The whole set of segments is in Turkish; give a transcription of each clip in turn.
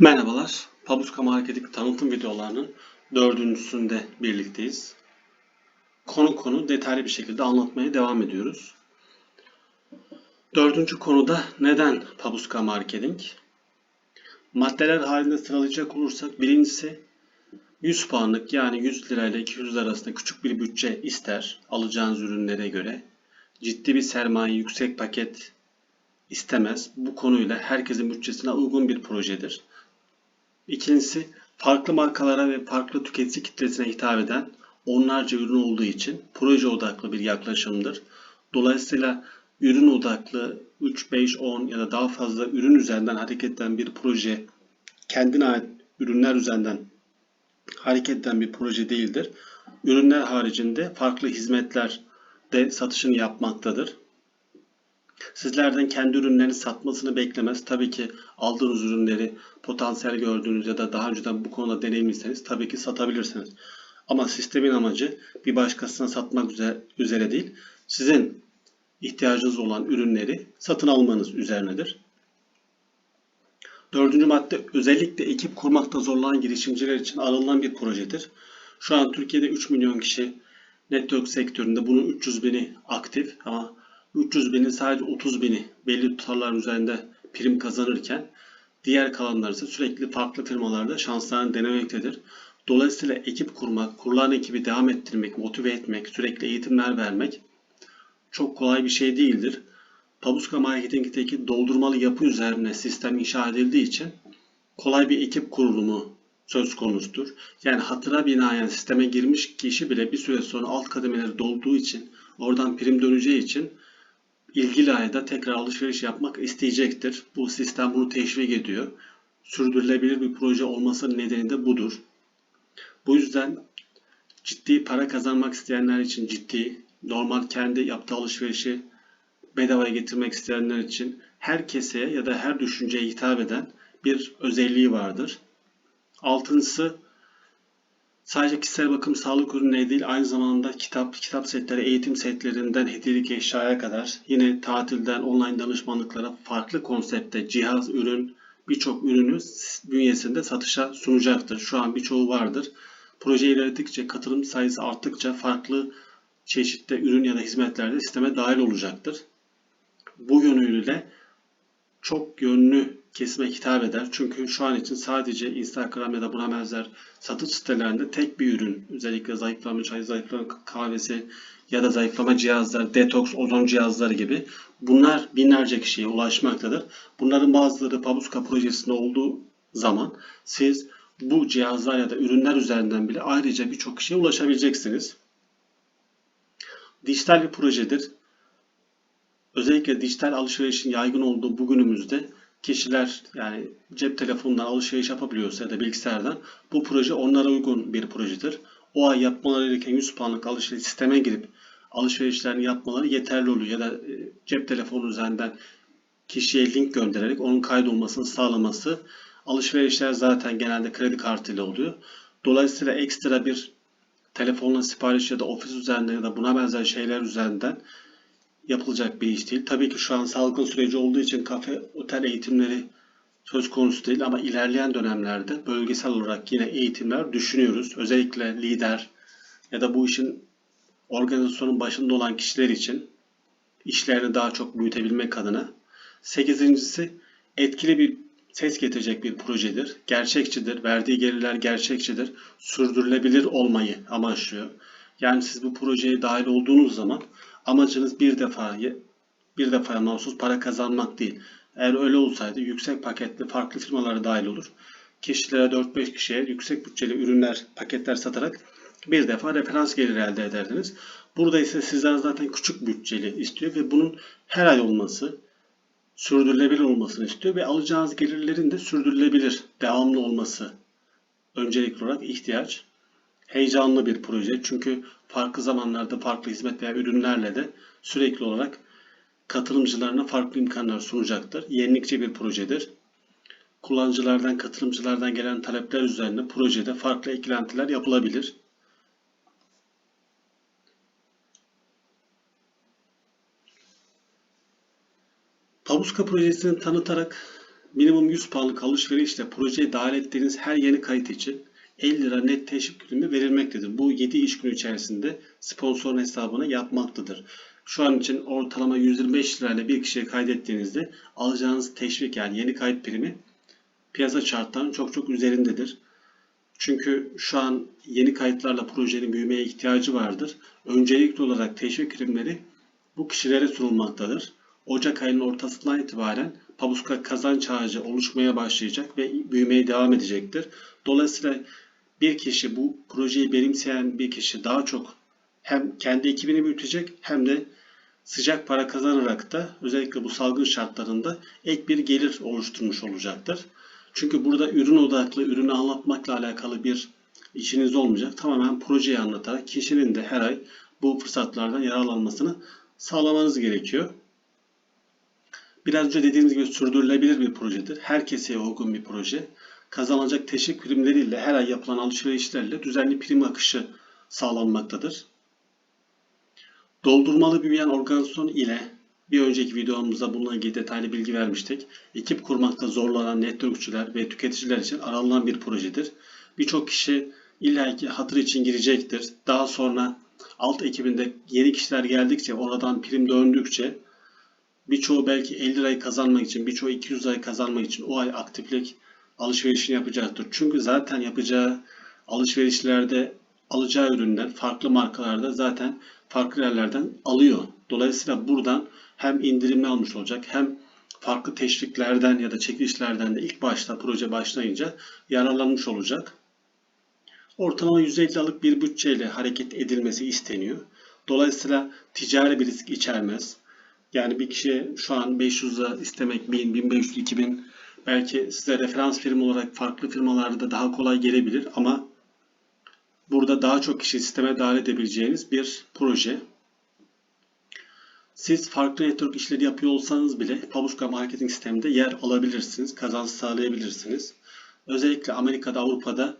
Merhabalar, Pabuska Marketing tanıtım videolarının dördüncüsünde birlikteyiz. Konu konu detaylı bir şekilde anlatmaya devam ediyoruz. Dördüncü konuda neden Pabuska Marketing? Maddeler halinde sıralayacak olursak birincisi 100 puanlık yani 100 lirayla 200 lira arasında küçük bir bütçe ister alacağınız ürünlere göre. Ciddi bir sermaye, yüksek paket istemez. Bu konuyla herkesin bütçesine uygun bir projedir. İkincisi farklı markalara ve farklı tüketici kitlesine hitap eden onlarca ürün olduğu için proje odaklı bir yaklaşımdır. Dolayısıyla ürün odaklı 3, 5, 10 ya da daha fazla ürün üzerinden hareket eden bir proje kendine ait ürünler üzerinden hareket eden bir proje değildir. Ürünler haricinde farklı hizmetler de satışını yapmaktadır. Sizlerden kendi ürünlerini satmasını beklemez. Tabii ki aldığınız ürünleri potansiyel gördüğünüz ya da daha önceden bu konuda deneyimliyseniz tabii ki satabilirsiniz. Ama sistemin amacı bir başkasına satmak üze- üzere değil, sizin ihtiyacınız olan ürünleri satın almanız üzerinedir. Dördüncü madde özellikle ekip kurmakta zorlanan girişimciler için alınan bir projedir. Şu an Türkiye'de 3 milyon kişi network sektöründe bunun 300 bini aktif ama 300 binin sadece 30 bini belli tutarlar üzerinde prim kazanırken diğer kalanlar ise sürekli farklı firmalarda şanslarını denemektedir. Dolayısıyla ekip kurmak, kurulan ekibi devam ettirmek, motive etmek, sürekli eğitimler vermek çok kolay bir şey değildir. Pabuska Marketing'deki doldurmalı yapı üzerine sistem inşa edildiği için kolay bir ekip kurulumu söz konusudur. Yani hatıra binaen sisteme girmiş kişi bile bir süre sonra alt kademeleri dolduğu için oradan prim döneceği için ilgili ayda tekrar alışveriş yapmak isteyecektir. Bu sistem bunu teşvik ediyor. Sürdürülebilir bir proje olmasının nedeni de budur. Bu yüzden ciddi para kazanmak isteyenler için ciddi, normal kendi yaptığı alışverişi bedavaya getirmek isteyenler için her keseye ya da her düşünceye hitap eden bir özelliği vardır. Altıncısı sadece kişisel bakım sağlık ürünleri değil aynı zamanda kitap, kitap setleri, eğitim setlerinden hediyelik eşyaya kadar yine tatilden online danışmanlıklara farklı konsepte cihaz, ürün birçok ürünü bünyesinde satışa sunacaktır. Şu an birçoğu vardır. Proje ilerledikçe, katılım sayısı arttıkça farklı çeşitte ürün ya da hizmetlerde sisteme dahil olacaktır. Bu yönüyle çok yönlü kesime hitap eder. Çünkü şu an için sadece Instagram ya da buna benzer satış sitelerinde tek bir ürün, özellikle zayıflama çayı, zayıflama kahvesi ya da zayıflama cihazları, detoks, ozon cihazları gibi bunlar binlerce kişiye ulaşmaktadır. Bunların bazıları Pabuska projesinde olduğu zaman siz bu cihazlar ya da ürünler üzerinden bile ayrıca birçok kişiye ulaşabileceksiniz. Dijital bir projedir. Özellikle dijital alışverişin yaygın olduğu bugünümüzde kişiler yani cep telefonundan alışveriş yapabiliyorsa ya da bilgisayardan bu proje onlara uygun bir projedir. O ay yapmaları gereken 100 puanlık alışveriş sisteme girip alışverişlerini yapmaları yeterli oluyor. Ya da e, cep telefonu üzerinden kişiye link göndererek onun kaydolmasını sağlaması alışverişler zaten genelde kredi kartıyla oluyor. Dolayısıyla ekstra bir telefonla sipariş ya da ofis üzerinden ya da buna benzer şeyler üzerinden yapılacak bir iş değil. Tabii ki şu an salgın süreci olduğu için kafe, otel eğitimleri söz konusu değil ama ilerleyen dönemlerde bölgesel olarak yine eğitimler düşünüyoruz. Özellikle lider ya da bu işin organizasyonun başında olan kişiler için işlerini daha çok büyütebilmek adına. Sekizincisi etkili bir ses getirecek bir projedir. Gerçekçidir. Verdiği gelirler gerçekçidir. Sürdürülebilir olmayı amaçlıyor. Yani siz bu projeye dahil olduğunuz zaman amacınız bir defa bir defa mahsus para kazanmak değil. Eğer öyle olsaydı yüksek paketli farklı firmalara dahil olur. Kişilere 4-5 kişiye yüksek bütçeli ürünler, paketler satarak bir defa referans geliri elde ederdiniz. Burada ise sizler zaten küçük bütçeli istiyor ve bunun her ay olması, sürdürülebilir olmasını istiyor ve alacağınız gelirlerin de sürdürülebilir, devamlı olması öncelikli olarak ihtiyaç. Heyecanlı bir proje çünkü farklı zamanlarda farklı hizmet veya ürünlerle de sürekli olarak katılımcılarına farklı imkanlar sunacaktır. Yenilikçi bir projedir. Kullanıcılardan, katılımcılardan gelen talepler üzerine projede farklı eklentiler yapılabilir. Pabuska projesini tanıtarak minimum 100 puanlık alışverişle projeye dahil ettiğiniz her yeni kayıt için 50 lira net teşvik primi verilmektedir. Bu 7 iş günü içerisinde sponsorun hesabına yatmaktadır. Şu an için ortalama 125 lirayla bir kişiye kaydettiğinizde alacağınız teşvik yani yeni kayıt primi piyasa şartlarının çok çok üzerindedir. Çünkü şu an yeni kayıtlarla projenin büyümeye ihtiyacı vardır. Öncelikli olarak teşvik primleri bu kişilere sunulmaktadır. Ocak ayının ortasından itibaren Pabuska kazanç ağacı oluşmaya başlayacak ve büyümeye devam edecektir. Dolayısıyla bir kişi bu projeyi benimseyen bir kişi daha çok hem kendi ekibini büyütecek hem de sıcak para kazanarak da özellikle bu salgın şartlarında ek bir gelir oluşturmuş olacaktır. Çünkü burada ürün odaklı, ürünü anlatmakla alakalı bir işiniz olmayacak. Tamamen projeyi anlatarak kişinin de her ay bu fırsatlardan yararlanmasını sağlamanız gerekiyor. Biraz önce dediğimiz gibi sürdürülebilir bir projedir. Herkese uygun bir proje. Kazanılacak teşvik primleriyle her ay yapılan alışverişlerle düzenli prim akışı sağlanmaktadır. Doldurmalı büyüyen organizasyon ile bir önceki videomuzda bununla ilgili detaylı bilgi vermiştik. Ekip kurmakta zorlanan networkçüler ve tüketiciler için aranılan bir projedir. Birçok kişi illaki hatır için girecektir. Daha sonra alt ekibinde yeni kişiler geldikçe, oradan prim döndükçe birçoğu belki 50 lirayı kazanmak için, birçoğu 200 lirayı kazanmak için o ay aktiflik alışverişini yapacaktır. Çünkü zaten yapacağı alışverişlerde alacağı ürünler farklı markalarda zaten farklı yerlerden alıyor. Dolayısıyla buradan hem indirimli almış olacak hem farklı teşviklerden ya da çekilişlerden de ilk başta proje başlayınca yararlanmış olacak. Ortalama 150 liralık bir bütçeyle hareket edilmesi isteniyor. Dolayısıyla ticari bir risk içermez. Yani bir kişiye şu an 500 lira istemek 1000, 1500, 2000 belki size referans firma olarak farklı firmalarda daha kolay gelebilir ama burada daha çok kişi sisteme dahil edebileceğiniz bir proje. Siz farklı network işleri yapıyor olsanız bile Pabuçka marketing sisteminde yer alabilirsiniz, kazanç sağlayabilirsiniz. Özellikle Amerika'da, Avrupa'da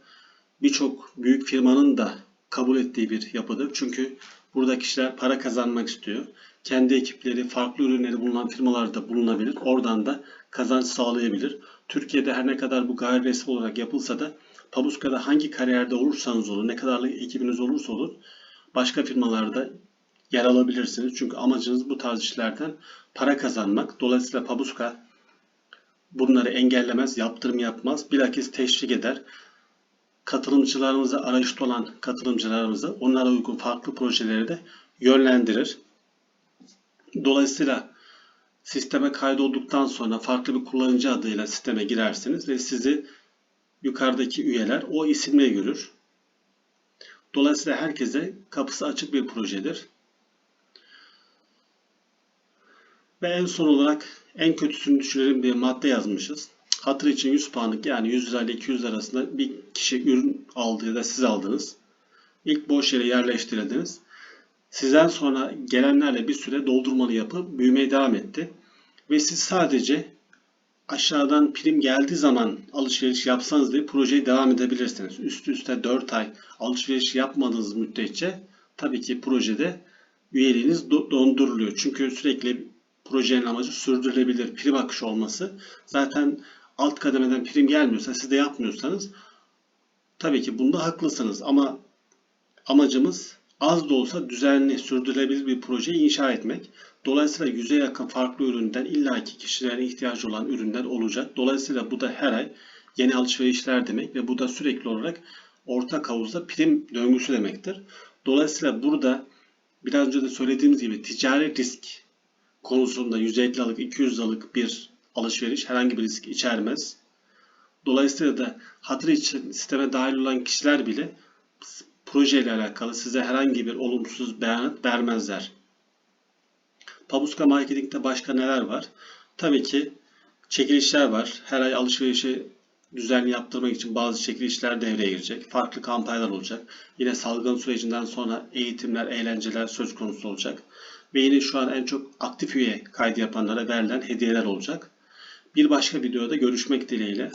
birçok büyük firmanın da kabul ettiği bir yapıdır. Çünkü burada kişiler para kazanmak istiyor. Kendi ekipleri, farklı ürünleri bulunan firmalarda bulunabilir. Oradan da kazanç sağlayabilir. Türkiye'de her ne kadar bu gayri olarak yapılsa da Pabuska'da hangi kariyerde olursanız olun, ne kadarlık ekibiniz olursa olur, başka firmalarda yer alabilirsiniz. Çünkü amacınız bu tarz işlerden para kazanmak. Dolayısıyla Pabuska bunları engellemez, yaptırım yapmaz. Bilakis teşvik eder. Katılımcılarımızı, arayışta olan katılımcılarımızı onlara uygun farklı projeleri de yönlendirir. Dolayısıyla sisteme kaydolduktan sonra farklı bir kullanıcı adıyla sisteme girersiniz ve sizi yukarıdaki üyeler o isimle görür. Dolayısıyla herkese kapısı açık bir projedir. Ve en son olarak en kötüsünü düşünelim bir madde yazmışız. Hatır için 100 puanlık yani 100 lira ile 200 lira arasında bir kişi ürün aldı ya da siz aldınız. İlk boş yere yerleştirdiniz. Sizden sonra gelenlerle bir süre doldurmalı yapı büyümeye devam etti. Ve siz sadece aşağıdan prim geldiği zaman alışveriş yapsanız da projeye devam edebilirsiniz. Üst üste 4 ay alışveriş yapmadığınız müddetçe tabii ki projede üyeliğiniz donduruluyor. Çünkü sürekli projenin amacı sürdürülebilir prim akışı olması. Zaten alt kademeden prim gelmiyorsa siz de yapmıyorsanız tabii ki bunda haklısınız ama amacımız az da olsa düzenli, sürdürülebilir bir proje inşa etmek. Dolayısıyla yüze yakın farklı üründen illaki kişilerin ihtiyacı olan ürünler olacak. Dolayısıyla bu da her ay yeni alışverişler demek ve bu da sürekli olarak ortak havuzda prim döngüsü demektir. Dolayısıyla burada biraz önce de söylediğimiz gibi ticari risk konusunda 150 liralık 200 liralık bir alışveriş herhangi bir risk içermez. Dolayısıyla da hatır için sisteme dahil olan kişiler bile projeyle alakalı size herhangi bir olumsuz beyanat vermezler. Pabuska Marketing'de başka neler var? Tabii ki çekilişler var. Her ay alışverişi düzenli yaptırmak için bazı çekilişler devreye girecek. Farklı kampanyalar olacak. Yine salgın sürecinden sonra eğitimler, eğlenceler söz konusu olacak. Ve yine şu an en çok aktif üye kaydı yapanlara verilen hediyeler olacak. Bir başka videoda görüşmek dileğiyle.